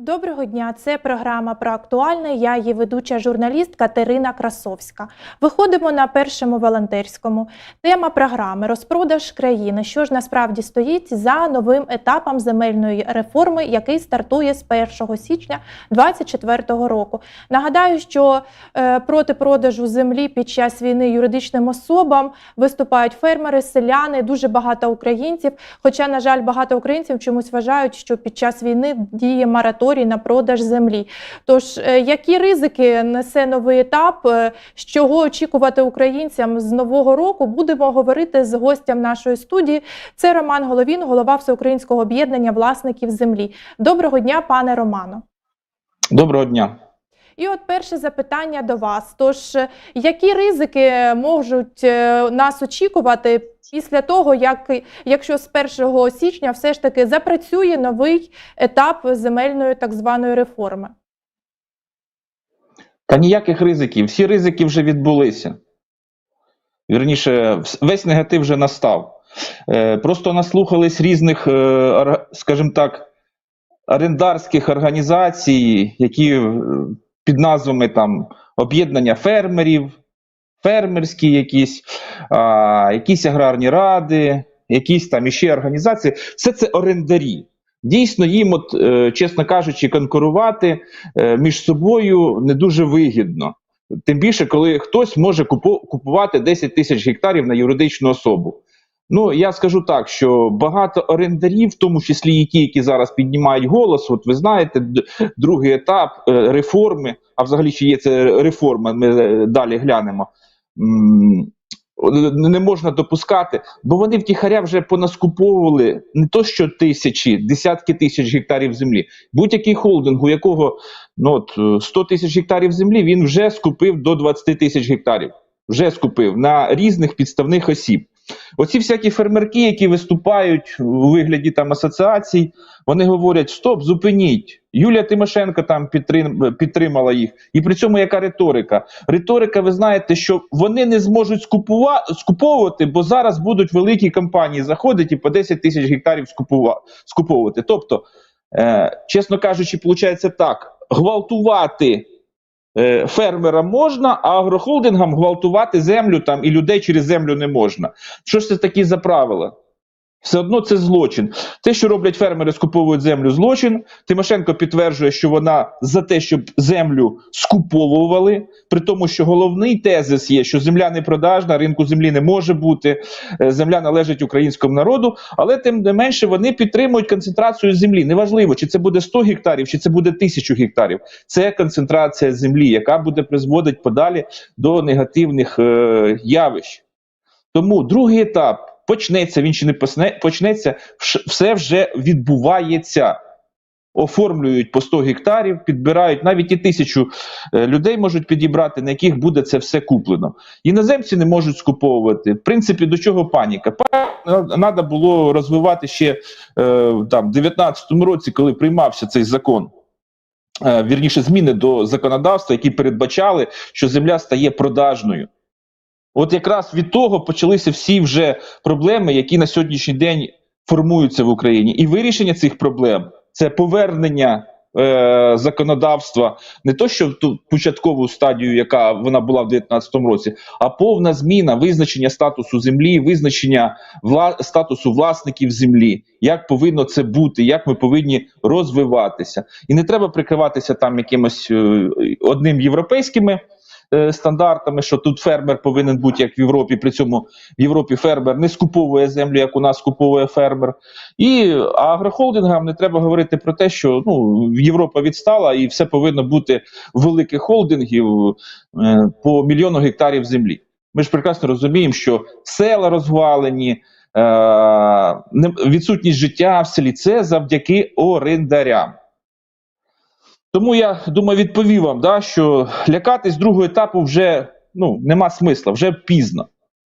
Доброго дня, це програма про актуальне. Я її ведуча журналіст Катерина Красовська. Виходимо на першому волонтерському. Тема програми розпродаж країни. Що ж насправді стоїть за новим етапом земельної реформи, який стартує з 1 січня 2024 року. Нагадаю, що е, проти продажу землі під час війни юридичним особам виступають фермери, селяни, дуже багато українців. Хоча, на жаль, багато українців чомусь вважають, що під час війни діє мораторій на продаж землі. Тож, е, які ризики несе новий етап, е, з чого очікувати українцям з нового року, будемо говорити з гостям нашої студії. Це Роман Головін, голова Всеукраїнського об'єднання власників землі. Доброго дня, пане Романо. Доброго дня. І от перше запитання до вас. Тож, е, які ризики можуть нас очікувати після того, як якщо з 1 січня все ж таки запрацює новий етап земельної так званої реформи? Та ніяких ризиків. Всі ризики вже відбулися. Вірніше, весь негатив вже настав. Е, Просто наслухались різних, е, скажімо так, орендарських організацій, які е, під назвами там об'єднання фермерів, фермерські якісь, а, якісь аграрні ради, якісь там іще організації. Все це орендарі. Дійсно, їм, от, е, чесно кажучи, конкурувати е, між собою не дуже вигідно. Тим більше, коли хтось може купувати 10 тисяч гектарів на юридичну особу. Ну, я скажу так, що багато орендарів, в тому числі і ті, які зараз піднімають голос, от ви знаєте, другий етап е, реформи, а взагалі чи є це реформа, ми далі глянемо. Не можна допускати, бо вони втіхаря вже понаскуповували не то що тисячі, десятки тисяч гектарів землі. Будь-який холдинг, у якого ну, от, е, 100 тисяч гектарів землі, він вже скупив до 20 тисяч гектарів. Вже скупив на різних підставних осіб. Оці всякі фермерки, які виступають у вигляді там асоціацій, вони говорять: стоп, зупиніть. Юлія Тимошенко там підтримала їх. І при цьому яка риторика? Риторика, ви знаєте, що вони не зможуть скупува, скуповувати, бо зараз будуть великі компанії заходити і по 10 тисяч гектарів скупува, скуповувати. Тобто, е, чесно кажучи, виходить так: гвалтувати е, фермера можна, а агрохолдингам гвалтувати землю там і людей через землю не можна. Що ж це такі за правила? Все одно це злочин. Те, що роблять фермери, скуповують землю, злочин. Тимошенко підтверджує, що вона за те, щоб землю скуповували, при тому, що головний тезис є, що земля не продажна, ринку землі не може бути, е, земля належить українському народу, але тим не менше вони підтримують концентрацію землі. Неважливо, чи це буде 100 гектарів, чи це буде 1000 гектарів. Це концентрація землі, яка буде призводити подалі до негативних е, явищ. Тому другий етап почнеться, він ще не почнеться, все вже відбувається. Оформлюють по 100 гектарів, підбирають навіть і тисячу е, людей можуть підібрати, на яких буде це все куплено. Іноземці не можуть скуповувати. В принципі, до чого паніка? Треба було розвивати ще е, там, в 19-му році, коли приймався цей закон. Е, вірніше, зміни до законодавства, які передбачали, що земля стає продажною. От якраз від того почалися всі вже проблеми, які на сьогоднішній день формуються в Україні. І вирішення цих проблем це повернення е, законодавства не то, що в ту початкову стадію, яка вона була в 2019 році, а повна зміна визначення статусу землі, визначення вла, статусу власників землі, як повинно це бути, як ми повинні розвиватися. І не треба прикриватися там якимось е, одним європейськими е, стандартами, що тут фермер повинен бути як в Європі. При цьому в Європі фермер не скуповує землю, як у нас скуповує фермер. І агрохолдингам не треба говорити про те, що ну Європа відстала і все повинно бути великих холдингів е, по мільйону гектарів землі. Ми ж прекрасно розуміємо, що села розвалені, е, відсутність життя в селі це завдяки орендарям. Тому я думаю, відповів вам, да, що лякатись другого етапу вже ну, нема смисла, вже пізно.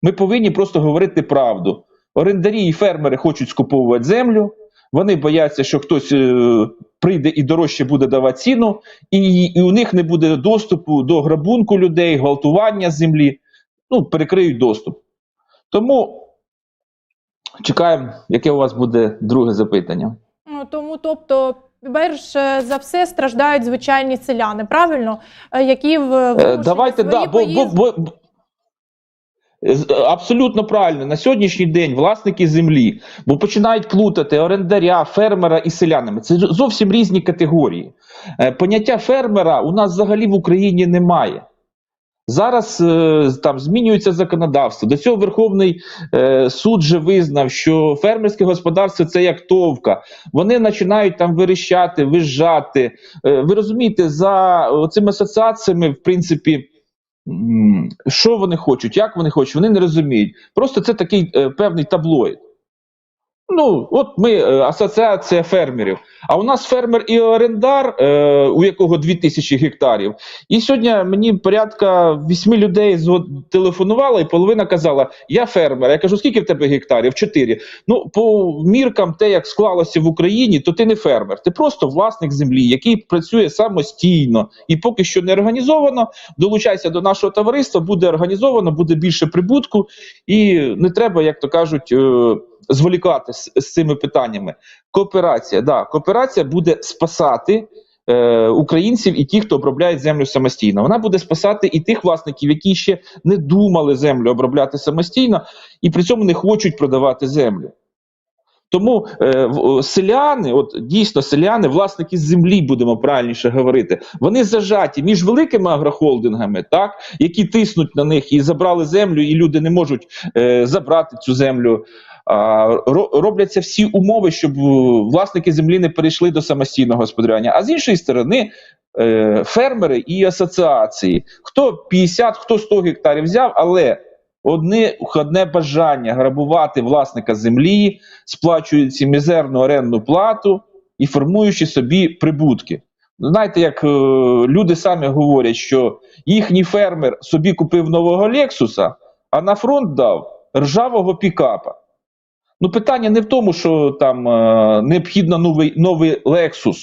Ми повинні просто говорити правду. Орендарі і фермери хочуть скуповувати землю, вони бояться, що хтось е, прийде і дорожче буде давати ціну, і, і у них не буде доступу до грабунку людей, гвалтування землі. Ну, перекриють доступ. Тому чекаємо, яке у вас буде друге запитання. Ну, тому, тобто, перш е, за все страждають звичайні селяни, правильно? Е, Які в Е, Давайте свої да, бо, бо, бо, бо- абсолютно правильно. На сьогоднішній день власники землі, бо починають плутати орендаря, фермера і селянами. Це зовсім різні категорії. Поняття фермера у нас взагалі в Україні немає. Зараз е, там змінюється законодавство. До цього Верховний е, суд же визнав, що фермерське господарство це як товка. Вони починають там вирішати, визжати. Е, ви розумієте, за цими асоціаціями, в принципі, що вони хочуть, як вони хочуть, вони не розуміють. Просто це такий е, певний таблоїд. Ну, от ми е, асоціація фермерів. А у нас фермер і орендар, е, у якого 2000 гектарів. І сьогодні мені порядка вісьми людей телефонувало, і половина казала: Я фермер. Я кажу, скільки в тебе гектарів? Чотири. Ну, по міркам, те, як склалося в Україні, то ти не фермер, ти просто власник землі, який працює самостійно і поки що не організовано. Долучайся до нашого товариства, буде організовано, буде більше прибутку, і не треба, як то кажуть, е, зволікати з, з цими питаннями. Кооперація, да, кооперація буде спасати. е, Українців і ті, хто обробляє землю самостійно, вона буде спасати і тих власників, які ще не думали землю обробляти самостійно, і при цьому не хочуть продавати землю. Тому е, селяни, от дійсно селяни, власники землі, будемо правильніше говорити, вони зажаті між великими агрохолдингами, так, які тиснуть на них і забрали землю, і люди не можуть е, забрати цю землю. Робляться всі умови, щоб е, власники землі не перейшли до самостійного господарювання. А з іншої сторони, е, фермери і асоціації, хто 50, хто 100 гектарів взяв, але одне, одне бажання грабувати власника землі, сплачуючи мізерну орендну плату і формуючи собі прибутки. Знаєте, як е, люди самі говорять, що їхній фермер собі купив нового Лексуса, а на фронт дав ржавого пікапа. Ну, питання не в тому, що там е, необхідно новий, новий Lexus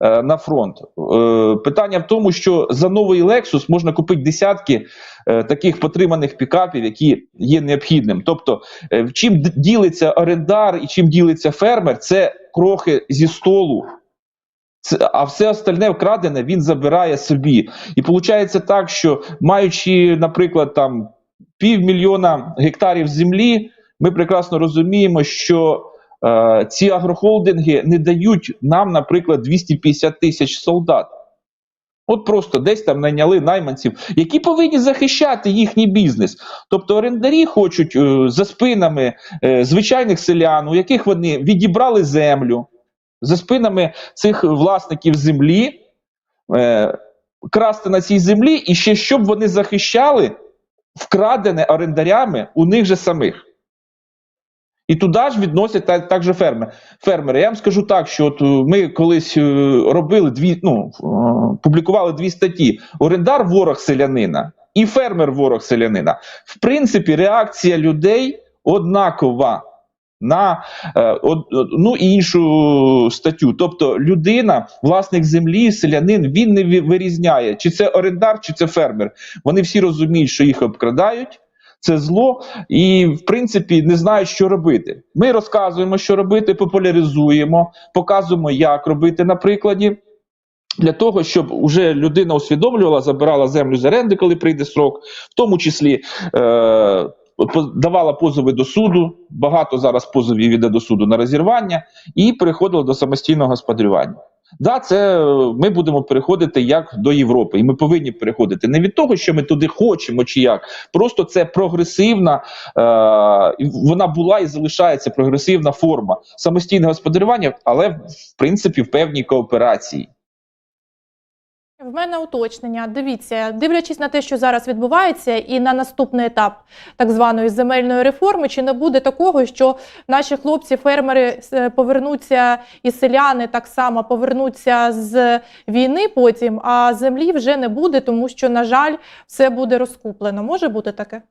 е, на фронт. Е, питання в тому, що за новий Lexus можна купити десятки е, таких потриманих пікапів, які є необхідним. Тобто, е, чим ділиться орендар і чим ділиться фермер, це крохи зі столу. А все остальне вкрадене він забирає собі. І виходить так, що маючи, наприклад, там півмільйона гектарів землі, ми прекрасно розуміємо, що е, ці агрохолдинги не дають нам, наприклад, 250 тисяч солдат. От просто десь там найняли найманців, які повинні захищати їхній бізнес. Тобто орендарі хочуть е, за спинами е, звичайних селян, у яких вони відібрали землю, за спинами цих власників землі, е, красти на цій землі, і ще щоб вони захищали вкрадене орендарями у них же самих. І туди ж відносять так, так же фермери. фермери. Я вам скажу так, що от е, ми колись е, робили дві, ну, е, публікували дві статті: орендар ворог селянина і фермер ворог селянина. В принципі, реакція людей однакова на одну і іншу статтю. Тобто, людина, власник землі, селянин, він не вирізняє, чи це орендар, чи це фермер. Вони всі розуміють, що їх обкрадають. Це зло, і в принципі не знають, що робити. Ми розказуємо, що робити, популяризуємо, показуємо, як робити на прикладі. Для того, щоб уже людина усвідомлювала, забирала землю з оренди, коли прийде срок, в тому числі е, давала позови до суду. Багато зараз позовів іде до суду на розірвання, і переходила до самостійного господарювання. Да, це е, ми будемо переходити як до Європи, і ми повинні переходити не від того, що ми туди хочемо, чи як. Просто це прогресивна, е, вона була і залишається прогресивна форма самостійного господарювання, але в принципі в певній кооперації. В мене уточнення. Дивіться, дивлячись на те, що зараз відбувається, і на наступний етап так званої земельної реформи, чи не буде такого, що наші хлопці-фермери е, повернуться і селяни так само повернуться з війни потім, а землі вже не буде, тому що, на жаль, все буде розкуплено. Може бути таке?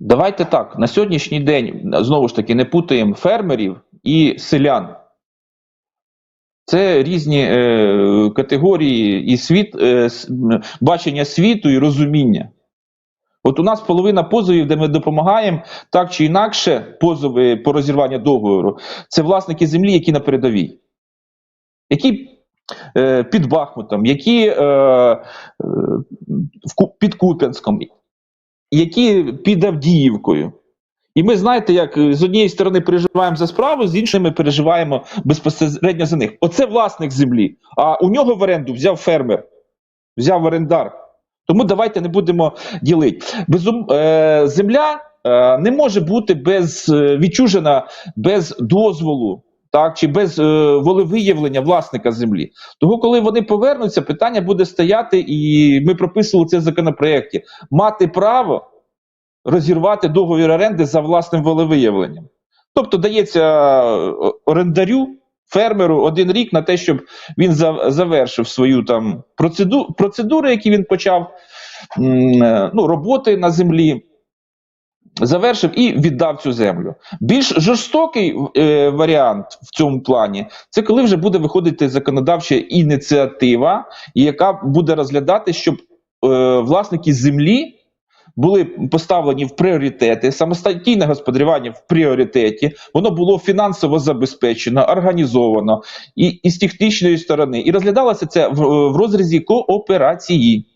Давайте так. На сьогоднішній день знову ж таки не путаємо фермерів і селян. Це різні е, категорії і світ, е, бачення світу і розуміння. От у нас половина позовів, де ми допомагаємо так чи інакше, позови по розірванню договору, це власники землі, які на передовій. які е, під Бахмутом, які е, е, під Куп'янськом, які під Авдіївкою. І ми знаєте, як е, з однієї сторони переживаємо за справу, з іншої ми переживаємо безпосередньо за них. Оце власник землі. А у нього в оренду взяв фермер, взяв орендар. Тому давайте не будемо ділити. Безум, е, земля е, не може бути без відчужена без дозволу. Так, чи без е, волевиявлення власника землі. Того, коли вони повернуться, питання буде стояти, і ми прописували це в законопроєкті. Мати право розірвати договір оренди за власним волевиявленням. Тобто дається е, орендарю, фермеру один рік на те, щоб він завершив свою там процеду, процедури, які він почав, е, ну, роботи на землі. Завершив і віддав цю землю. Більш жорстокий е, варіант в цьому плані це коли вже буде виходити законодавча ініціатива, яка буде розглядати, щоб е, власники землі були поставлені в пріоритети, самостійне господарювання в пріоритеті, воно було фінансово забезпечено, організовано і, і з технічної сторони. І розглядалося це в, в розрізі кооперації.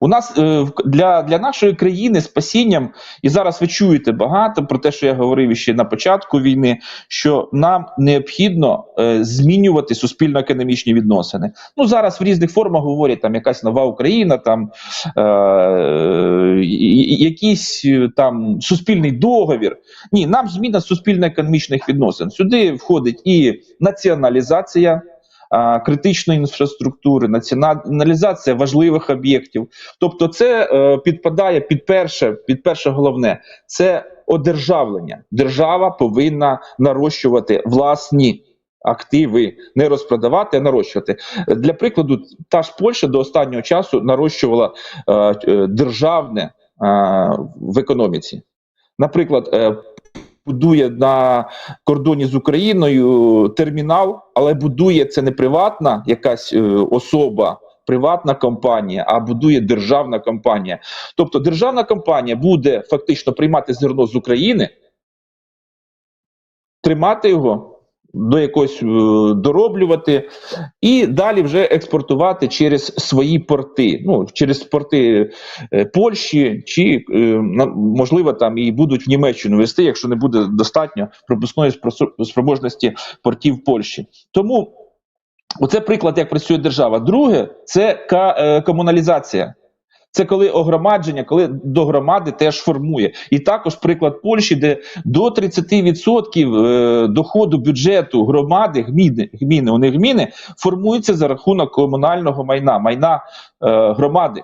У нас е, для, для нашої країни спасінням, і зараз ви чуєте багато про те, що я говорив ще на початку війни, що нам необхідно е, змінювати суспільно-економічні відносини. Ну зараз в різних формах говорять там якась нова Україна, там е, якийсь е, там суспільний договір. Ні, нам зміна суспільно-економічних відносин. Сюди входить і націоналізація. Критичної інфраструктури, націоналізація важливих об'єктів. Тобто, це е, підпадає під перше, під перше головне це одержавлення. Держава повинна нарощувати власні активи, не розпродавати, а нарощувати. Для прикладу, та ж Польща до останнього часу нарощувала е, е, державне е, в економіці. Наприклад, е, будує на кордоні з Україною термінал, але будує це не приватна якась е, особа. Приватна компанія, а будує державна компанія. Тобто державна компанія буде фактично приймати зерно з України, тримати його до якогось е, дороблювати, і далі вже експортувати через свої порти, ну через порти е, Польщі, чи е, можливо там і будуть в Німеччину вести, якщо не буде достатньо пропускної спроможності портів Польщі. Тому оце приклад, як працює держава. Друге, це комуналізація. Це коли огромадження, коли до громади теж формує. І також приклад Польщі, де до 30% е, доходу бюджету громади, гміни, гміни, них гміни, формується за рахунок комунального майна, майна е, громади.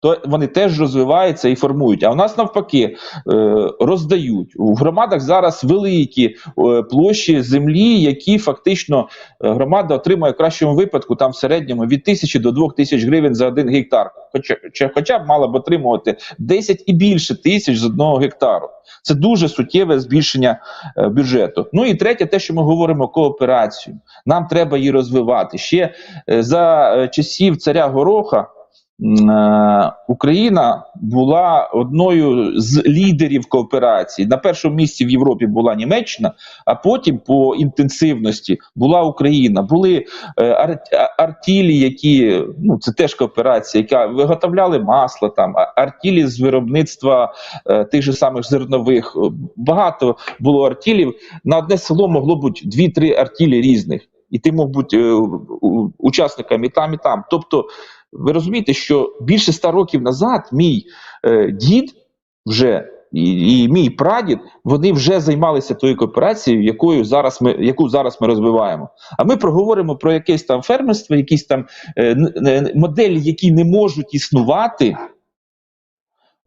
То вони теж розвиваються і формують. А у нас навпаки е, роздають у громадах зараз великі е, площі землі, які фактично е, громада отримує в кращому випадку там в середньому від тисячі до двох тисяч гривень за один гектар. Хоча, хоча б мала б отримувати 10 і більше тисяч з одного гектару. Це дуже суттєве збільшення бюджету. Ну і третє, те, що ми говоримо кооперацію. Нам треба її розвивати. Ще за часів царя Гороха. Е, Україна була одною з лідерів кооперації. На першому місці в Європі була Німеччина, а потім по інтенсивності була Україна. Були е, ар- артілі, які ну це теж кооперація, яка виготовляли масло, там артілі з виробництва е, тих же самих зернових. Багато було артілів. На одне село могло бути дві-три артілі різних, і ти мог бути е, у- і там, і там. Тобто, ви розумієте, що більше ста років назад мій е, дід вже. І, і мій прадід вони вже займалися тою кооперацією, якою зараз ми яку зараз ми розвиваємо. А ми проговоримо про якесь там фермерство, якісь там е, е, моделі, які не можуть існувати.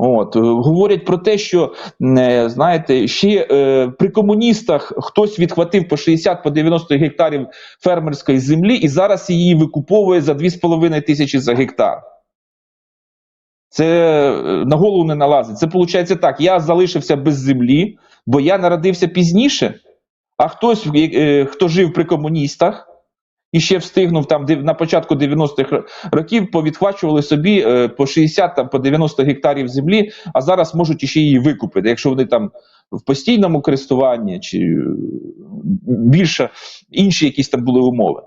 От, е, говорять про те, що е, знаєте, ще е, при комуністах хтось відхватив по 60 по 90 гектарів фермерської землі і зараз її викуповує за 2,5 тисячі за гектар. Це е, на голову не налазить. Це виходить так: я залишився без землі, бо я народився пізніше, а хтось, е, хто жив при комуністах і ще встигнув там на початку 90-х років, повідхвачували собі е, по 60 там, по 90 гектарів землі, а зараз можуть іще її викупити, якщо вони там в постійному користуванні чи е, більше інші якісь там були умови.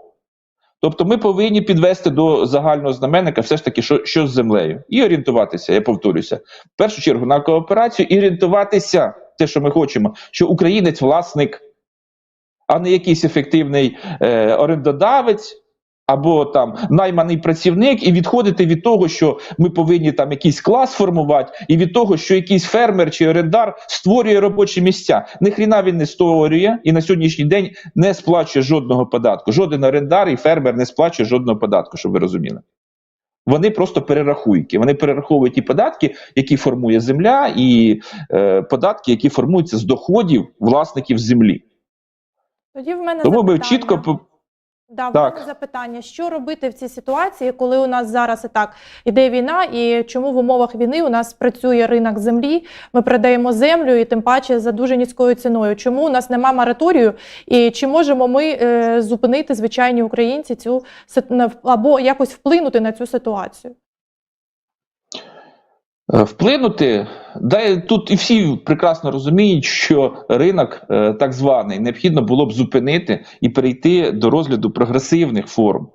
Тобто ми повинні підвести до загального знаменника все ж таки, що, що з землею, і орієнтуватися, я повторюся, в першу чергу на кооперацію і орієнтуватися, те, що ми хочемо, що українець власник, а не якийсь ефективний е, орендодавець. Або там найманий працівник, і відходити від того, що ми повинні там якийсь клас формувати, і від того, що якийсь фермер чи орендар створює робочі місця. Ніхріна він не створює і на сьогоднішній день не сплачує жодного податку. Жоден орендар і фермер не сплачує жодного податку, щоб ви розуміли. Вони просто перерахуйки. Вони перераховують ті податки, які формує земля, і е, податки, які формуються з доходів власників землі. Тоді в мене Тому запитання. чітко по- Да, Так. мене запитання, що робити в цій ситуації, коли у нас зараз і так іде війна, і чому в умовах війни у нас працює ринок землі, ми продаємо землю і тим паче за дуже низькою ціною. Чому у нас нема мораторію, і чи можемо ми е, зупинити звичайні українці цю або якось вплинути на цю ситуацію? Е, Вплинути, да, тут і всі прекрасно розуміють, що ринок е, так званий необхідно було б зупинити і перейти до розгляду прогресивних форм.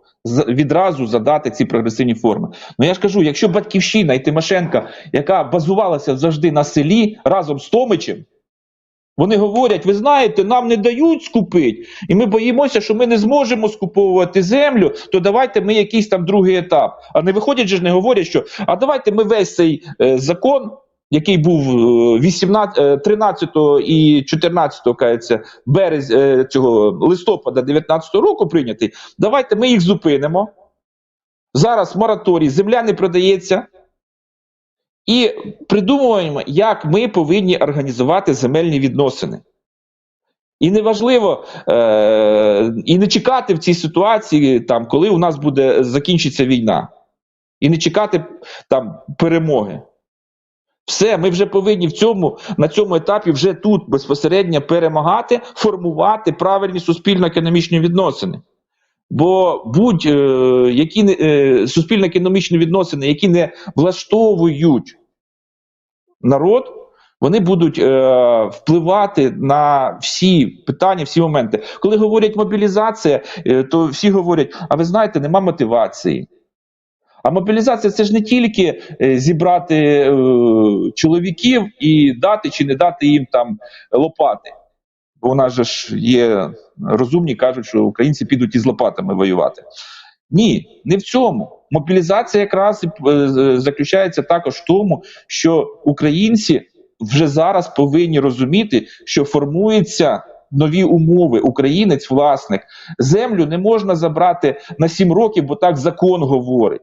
Відразу задати ці прогресивні форми. Ну я ж кажу, якщо батьківщина і Тимошенка, яка базувалася завжди на селі разом з Томичем, вони говорять: ви знаєте, нам не дають скупити, і ми боїмося, що ми не зможемо скуповувати землю, то давайте ми якийсь там другий етап. А не виходять же ж не говорять, що а давайте ми весь цей е, закон, який був е, 18, е, 13 і 14 кається, берез е, цього листопада 19 року прийнятий. Давайте ми їх зупинимо. Зараз мораторій, земля не продається. І придумуємо, як ми повинні організувати земельні відносини. І неважливо, е, і не чекати в цій ситуації, там, коли у нас буде закінчиться війна, і не чекати там перемоги. Все, ми вже повинні в цьому, на цьому етапі вже тут безпосередньо перемагати, формувати правильні суспільно-економічні відносини. Бо будь-які е, суспільно-економічні відносини, які не влаштовують народ, вони будуть е, впливати на всі питання, всі моменти. Коли говорять мобілізація, е, то всі говорять: а ви знаєте, нема мотивації. А мобілізація це ж не тільки е, зібрати е, чоловіків і дати чи не дати їм там лопати. Бо у ж є розумні, кажуть, що українці підуть із лопатами воювати. Ні, не в цьому. Мобілізація якраз е, заключається також в тому, що українці вже зараз повинні розуміти, що формуються нові умови. Українець, власник, землю не можна забрати на 7 років, бо так закон говорить.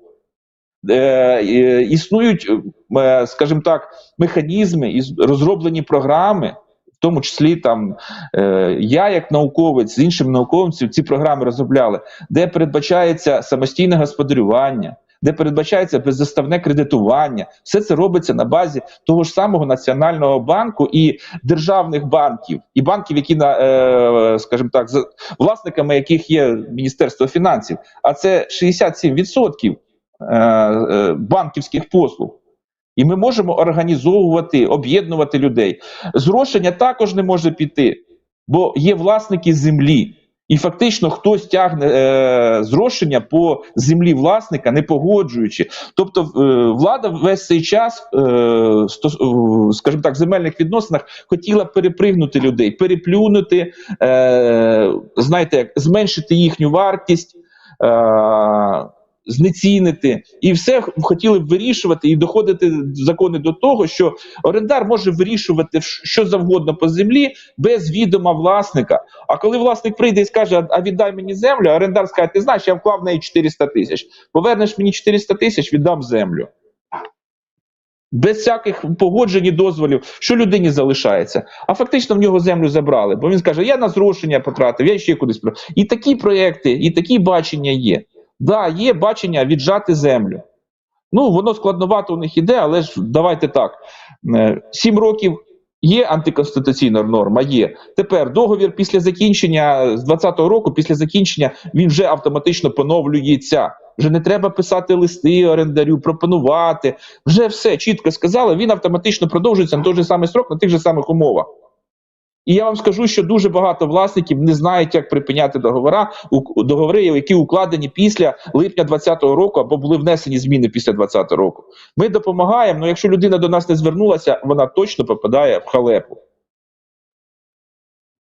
Е, е, існують, е, скажімо так, механізми і розроблені програми. В тому числі там е, я, як науковець з іншими науковцями, ці програми розробляли, де передбачається самостійне господарювання, де передбачається беззаставне кредитування. Все це робиться на базі того ж самого національного банку і державних банків, і банків, які на е, скажімо так, власниками яких є Міністерство фінансів. А це 67% е, е, банківських послуг. І ми можемо організовувати, об'єднувати людей. Зрошення також не може піти, бо є власники землі. І фактично хтось тягне е, зрошення по землі власника, не погоджуючи. Тобто е, влада весь цей час, е, стос, е, скажімо так, в земельних відносинах хотіла перепригнути людей, переплюнути, е, знаєте, зменшити їхню вартість. Е, знецінити і все хотіли б вирішувати і доходити закони до того, що орендар може вирішувати що завгодно по землі без відома власника. А коли власник прийде і скаже: «А- віддай мені землю, орендар скаже, ти знаєш, я вклав в неї 400 тисяч. Повернеш мені 400 тисяч, віддам землю. Без всяких погоджень і дозволів, що людині залишається. А фактично в нього землю забрали, бо він скаже: я на зрошення потратив, я ще кудись. про-». І такі проекти, і такі бачення є. Да, є бачення віджати землю. Ну, воно складновато у них іде, але ж давайте так. Е, Сім років є антиконституційна норма, є. Тепер договір після закінчення з 20-го року, після закінчення, він вже автоматично поновлюється. Вже не треба писати листи орендарю, пропонувати. Вже все чітко сказали, він автоматично продовжується на той же самий срок, на тих же самих умовах. І я вам скажу, що дуже багато власників не знають, як припиняти договора, у- договори, які укладені після липня 2020 року або були внесені зміни після 2020 року. Ми допомагаємо, але якщо людина до нас не звернулася, вона точно попадає в халепу.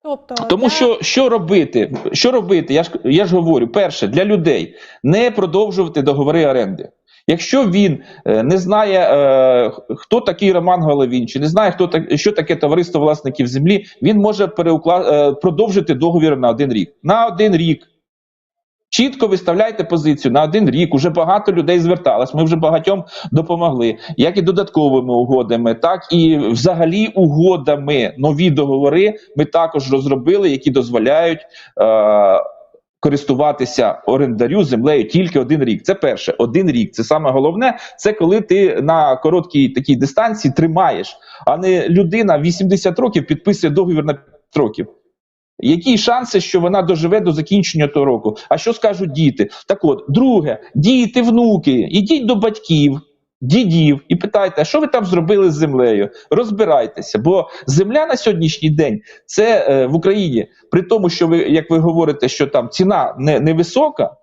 Тобто, Тому що що робити? Що робити? Я ж я ж говорю, перше для людей не продовжувати договори оренди. Якщо він е, не знає, е, хто такий Роман Головін, чи не знає, хто так, що таке товариство власників землі, він може переукла... е, продовжити договір на один рік. На один рік. Чітко виставляйте позицію на один рік. Уже багато людей зверталось. Ми вже багатьом допомогли, як і додатковими угодами, так і взагалі угодами. Нові договори ми також розробили, які дозволяють. Е- Користуватися орендарю землею тільки один рік. Це перше, один рік. Це саме головне. Це коли ти на короткій такій дистанції тримаєш, а не людина 80 років підписує договір на 5 років. Які шанси, що вона доживе до закінчення того року? А що скажуть діти? Так от, друге, діти, внуки, ідіть до батьків, дідів і питайте, а що ви там зробили з землею? Розбирайтеся, бо земля на сьогоднішній день це е, в Україні, при тому, що ви, як ви говорите, що там ціна не, невисока,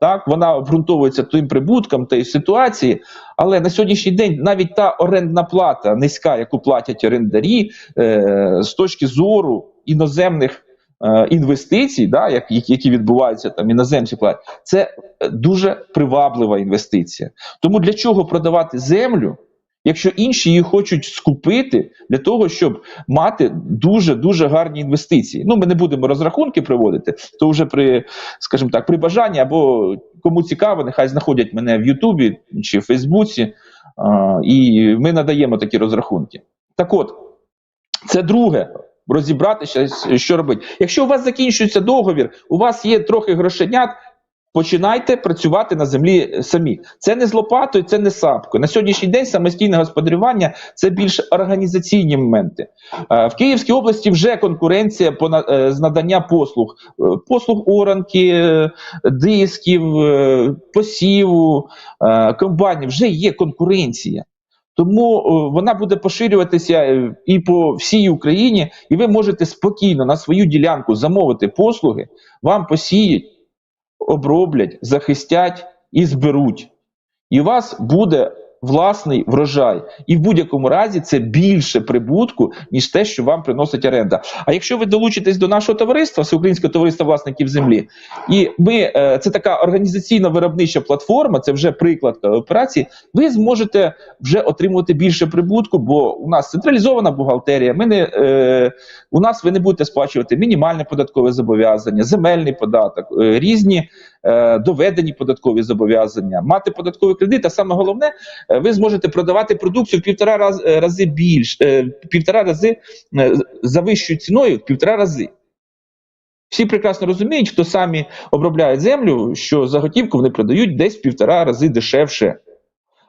так, вона обґрунтовується тим прибутком тієї ситуації, але на сьогоднішній день навіть та орендна плата низька, яку платять орендарі, е, з точки зору іноземних інвестицій, да, як, які- відбуваються там іноземці платять, це е, дуже приваблива інвестиція. Тому для чого продавати землю, якщо інші її хочуть скупити для того, щоб мати дуже дуже гарні інвестиції? Ну, ми не будемо розрахунки приводити, то вже при, скажімо так, при бажанні або кому цікаво, нехай знаходять мене в Ютубі чи в Фейсбуці, а, і ми надаємо такі розрахунки. Так от, це друге. Розібратися, що робити. Якщо у вас закінчується договір, у вас є трохи грошенят, починайте працювати на землі самі. Це не з лопатою, це не сапкою. На сьогоднішній день самостійне господарювання це більш організаційні моменти. Е, В Київській області вже конкуренція е, з надання послуг, Е, послуг оранки, дисків, посіву, комбайнів. Вже є конкуренція. Тому е, вона буде поширюватися е, і по всій Україні, і ви можете спокійно на свою ділянку замовити послуги, вам посіють, оброблять, захистять і зберуть. І у вас буде власний врожай. І в будь-якому разі це більше прибутку, ніж те, що вам приносить оренда. А якщо ви долучитесь до нашого товариства, Всеукраїнського товариства власників землі, і ми е, це така організаційно виробнича платформа, це вже приклад операції, ви зможете вже отримувати більше прибутку, бо у нас централізована бухгалтерія. Ми не, е, у нас ви не будете сплачувати мінімальне податкове зобов'язання, земельний податок, е, різні е, доведені податкові зобов'язання, мати податковий кредит. А саме головне, е, ви зможете продавати продукцію в півтора раз, е, рази більш, е, півтора рази е, за вищою ціною, в півтора рази. Всі прекрасно розуміють, хто самі обробляють землю, що заготівку вони продають десь в півтора рази дешевше.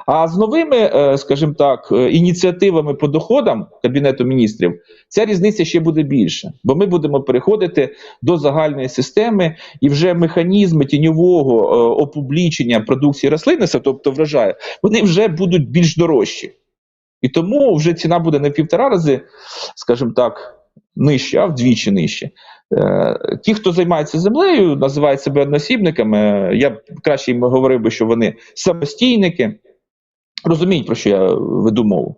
А з новими, е, скажімо так, е, ініціативами по доходам Кабінету міністрів ця різниця ще буде більше, бо ми будемо переходити до загальної системи, і вже механізми тіньового е, опублічення продукції рослинництва, тобто врожаю, вони вже будуть більш дорожчі. І тому вже ціна буде не в півтора рази, скажімо так, нижче, а вдвічі нижче. Ті, хто займається землею, називають себе односібниками. Я краще їм говорив би, що вони самостійники. Розуміють, про що я веду мову.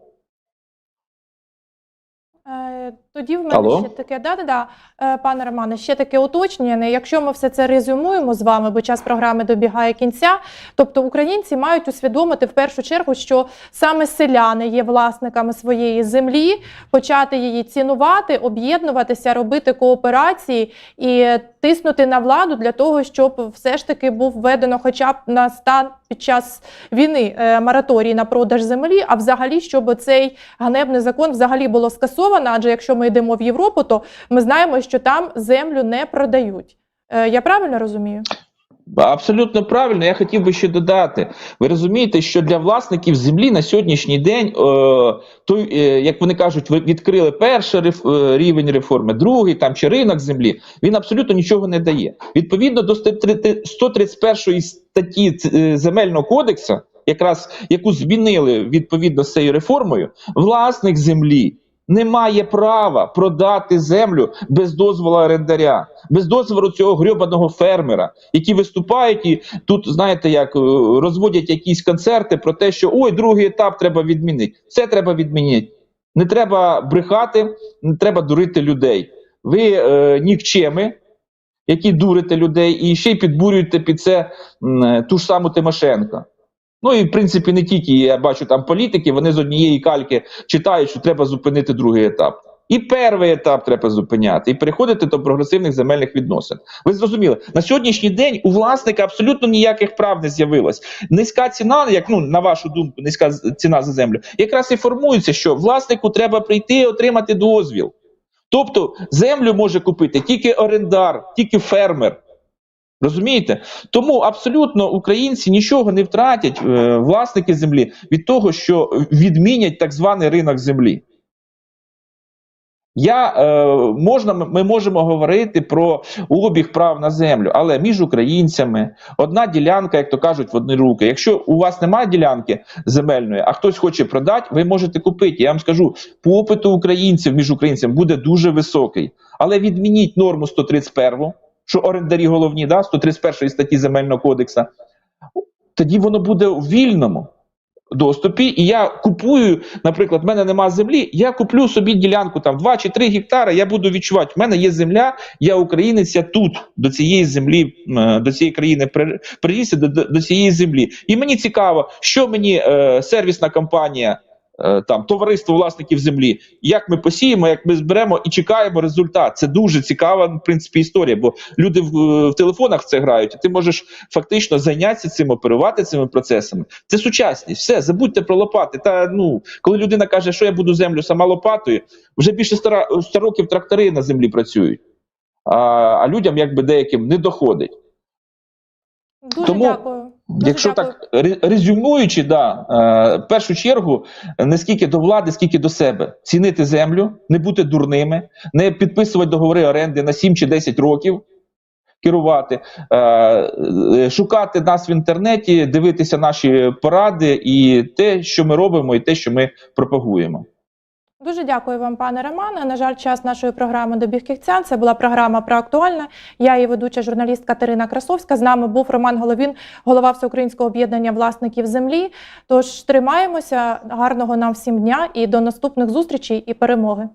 Е, Тоді в мене Алло? ще таке, да, да, да, е, пане Романе, ще таке уточнення. Якщо ми все це резюмуємо з вами, бо час програми добігає кінця. Тобто українці мають усвідомити в першу чергу, що саме селяни є власниками своєї землі, почати її цінувати, об'єднуватися, робити кооперації і тиснути на владу для того, щоб все ж таки був введено, хоча б на стан під час війни е, мораторій на продаж землі, а взагалі, щоб цей ганебний закон взагалі було скасовано. Адже якщо ми йдемо в Європу, то ми знаємо, що там землю не продають. Е, Я правильно розумію? Абсолютно правильно, я хотів би ще додати. Ви розумієте, що для власників землі на сьогоднішній день, е, той, е, як вони кажуть, відкрили перший е, рівень реформи, другий там чи ринок землі, він абсолютно нічого не дає. Відповідно до 131 статті земельного кодексу, якраз яку змінили відповідно з цією реформою, власник землі не має права продати землю без дозволу орендаря, без дозволу цього грьобаного фермера, які виступають і тут, знаєте, як е, розводять якісь концерти про те, що ой, другий етап треба відмінити. Все треба відмінити. Не треба брехати, не треба дурити людей. Ви е, нікчеми, які дурите людей, і ще й підбурюєте під це е, ту ж саму Тимошенко. Ну і в принципі не тільки я бачу там політики, вони з однієї кальки читають, що треба зупинити другий етап. І перший етап треба зупиняти, і переходити до прогресивних земельних відносин. Ви зрозуміли, на сьогоднішній день у власника абсолютно ніяких прав не з'явилось. Низька ціна, як ну на вашу думку, низька ціна за землю, якраз і формується, що власнику треба прийти і отримати дозвіл. Тобто землю може купити тільки орендар, тільки фермер. Розумієте? Тому абсолютно українці нічого не втратять, е, власники землі, від того, що відмінять так званий ринок землі. Я, е, можна, ми можемо говорити про обіг прав на землю, але між українцями одна ділянка, як то кажуть, в одні руки. Якщо у вас немає ділянки земельної, а хтось хоче продати, ви можете купити. Я вам скажу, попит українців між українцями буде дуже високий. Але відмініть норму 131, що орендарі головні, да, 131 статті Земельного кодексу, тоді воно буде у вільному доступі, і я купую, наприклад, в мене нема землі, я куплю собі ділянку там 2 чи 3 гектари, я буду відчувати, в мене є земля, я українець, я тут до цієї землі, до цієї країни при- до, до, до цієї землі. І мені цікаво, що мені е, сервісна компанія. Е, Там товариство власників землі, як ми посіємо, як ми зберемо і чекаємо результат. Це дуже цікава, в принципі, історія, бо люди в, в телефонах в це грають, і ти можеш фактично зайнятися цим, оперувати цими процесами. Це сучасність. Все, забудьте про лопати. Та ну, коли людина каже, що я буду землю сама лопатою, вже більше 100 100 років трактори на землі працюють. А, а людям, якби деяким, не доходить. Дуже Тому- дякую. Дуже Якщо дякую. так резюмуючи, да, е, в першу чергу не скільки до влади, скільки до себе. Цінити землю, не бути дурними, не підписувати договори оренди на 7 чи 10 років. Керувати, е, е, шукати нас в інтернеті, дивитися наші поради і те, що ми робимо, і те, що ми пропагуємо. Дуже дякую вам, пане Романе. На жаль, час нашої програми добіг кінця. Це була програма про актуальне. Я її ведуча журналіст Катерина Красовська. З нами був Роман Головін, голова Всеукраїнського об'єднання власників землі. Тож тримаємося, гарного нам всім дня і до наступних зустрічей і перемоги.